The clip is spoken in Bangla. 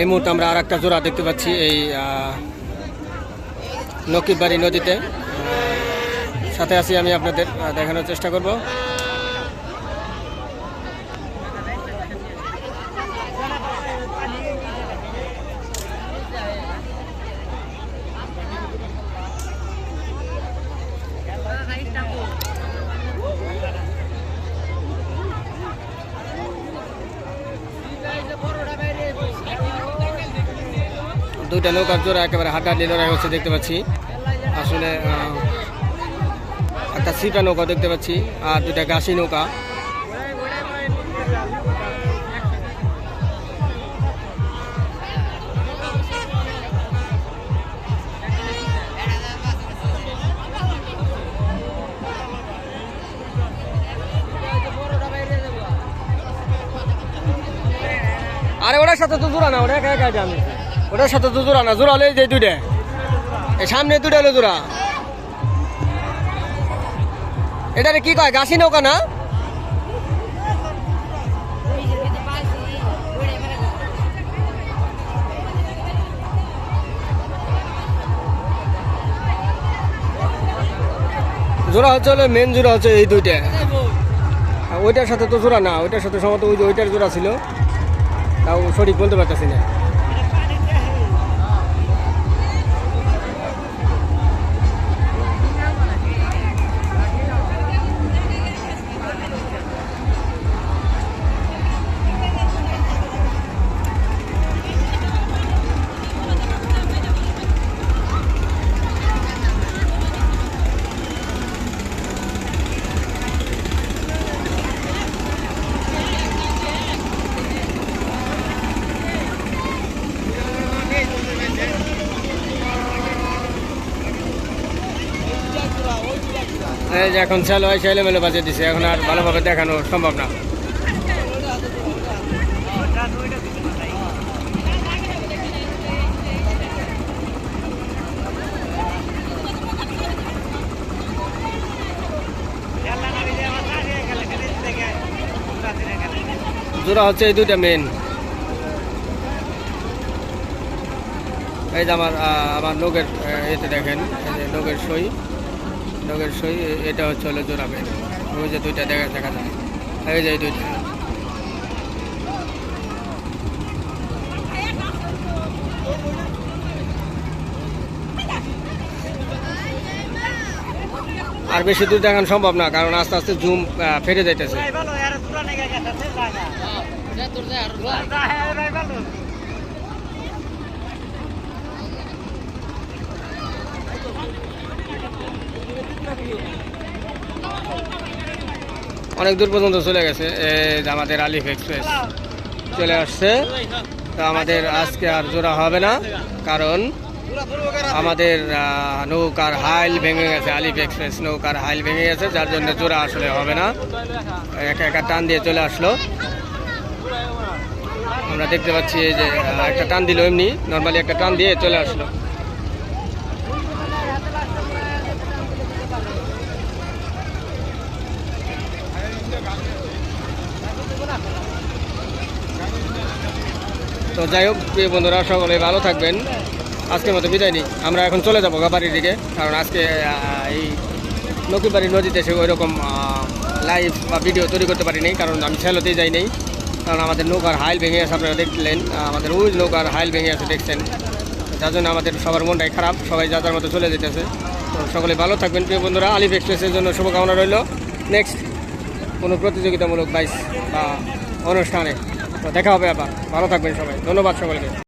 এই মুহূর্তে আমরা আর একটা জোড়া দেখতে পাচ্ছি, এই নকিবাড়ি নদীতে। সাথে আছি আমি আপনাদের দেখানোর চেষ্টা করব। দুইটা নৌকার জোড়া একেবারে হাড্ডাহাড্ডি লড়াই হচ্ছে দেখতে পাচ্ছি। আসলে একটা সিটা নৌকা দেখতে পাচ্ছি আর দুইটা গাছি নৌকা। আরে ওটার সাথে তো জোড়া না, ওটা একা একা আমি ওটার সাথে তো জোড়া না, জোড়া হলে যে দুইটা। এই সামনে দুইটা হলো জোড়া। এটারে কি কয়, গাছি নৌকা না? জোড়া হচ্ছে হলো মেন জোড়া হচ্ছে এই দুইটা। ওইটার সাথে তো জোড়া না, ওইটার সাথে সম্ভবত ওই যে ওইটার জোড়া ছিল। তাও সঠিক বলতে পারতেছি না। এই যে এখন চালু হয়, ছেলে মেলে বাজে দিছে, এখন আর ভালোভাবে দেখানো সম্ভব না। জোড়া হচ্ছে এই দুইটা মেন এই যে আমার আমার লোকের এতে দেখেন লোকের সই। লোকের সই এটা হচ্ছে হলো জোড়া মেন ওই যে দুইটা দেখা দেখা যায়। এই যায় দুইটা। আর বেশি দূর দেখানো সম্ভব না কারণ আস্তে আস্তে জুম ফেটে যাইতেছে। অনেক দূর পর্যন্ত চলে গেছে। আমাদের আলিফ এক্সপ্রেস চলে আসছে। তো আমাদের আজকে আর জোড়া হবে না, কারণ আমাদের নৌকার হাইল ভেঙে গেছে, আলিফ এক্সপ্রেস নৌকার হাইল ভেঙে গেছে, যার জন্য জোড়া আসলে হবে না। একা একা টান দিয়ে চলে আসলো। আমরা দেখতে পাচ্ছি যে একটা টান দিল এমনি, নর্মালি একটা টান দিয়ে চলে আসলো। তো যাই হোক, প্রিয় বন্ধুরা, সকলে ভালো থাকবেন। আজকের মতো বিদায় নিই। আমরা এখন চলে যাব গাবাড়ির দিকে, কারণ আজকে এই নকিবাড়ি নদীতে সে ওইরকম লাইভ বা ভিডিও তৈরি করতে পারিনি, কারণ আমি ছেলেতেই যাই নাই। কারণ আমাদের নৌকার হাইল ভেঙে আছে আপনারা দেখলেন আমাদের ওই নৌকার হাইল ভেঙে আছে দেখছেন। যার জন্য আমাদের সবার মনটাই খারাপ, সবাই যা যার মতো চলে যেতেছে। তো সকলে ভালো থাকবেন, প্রিয় বন্ধুরা। আলিফ এক্সপ্রেসের জন্য শুভকামনা রইল। নেক্সট কোনো প্রতিযোগিতামূলক বাইস বা অনুষ্ঠানে। তো দেখা হবে আবার। ভালো থাকবেন সবাই। ধন্যবাদ সকলকে।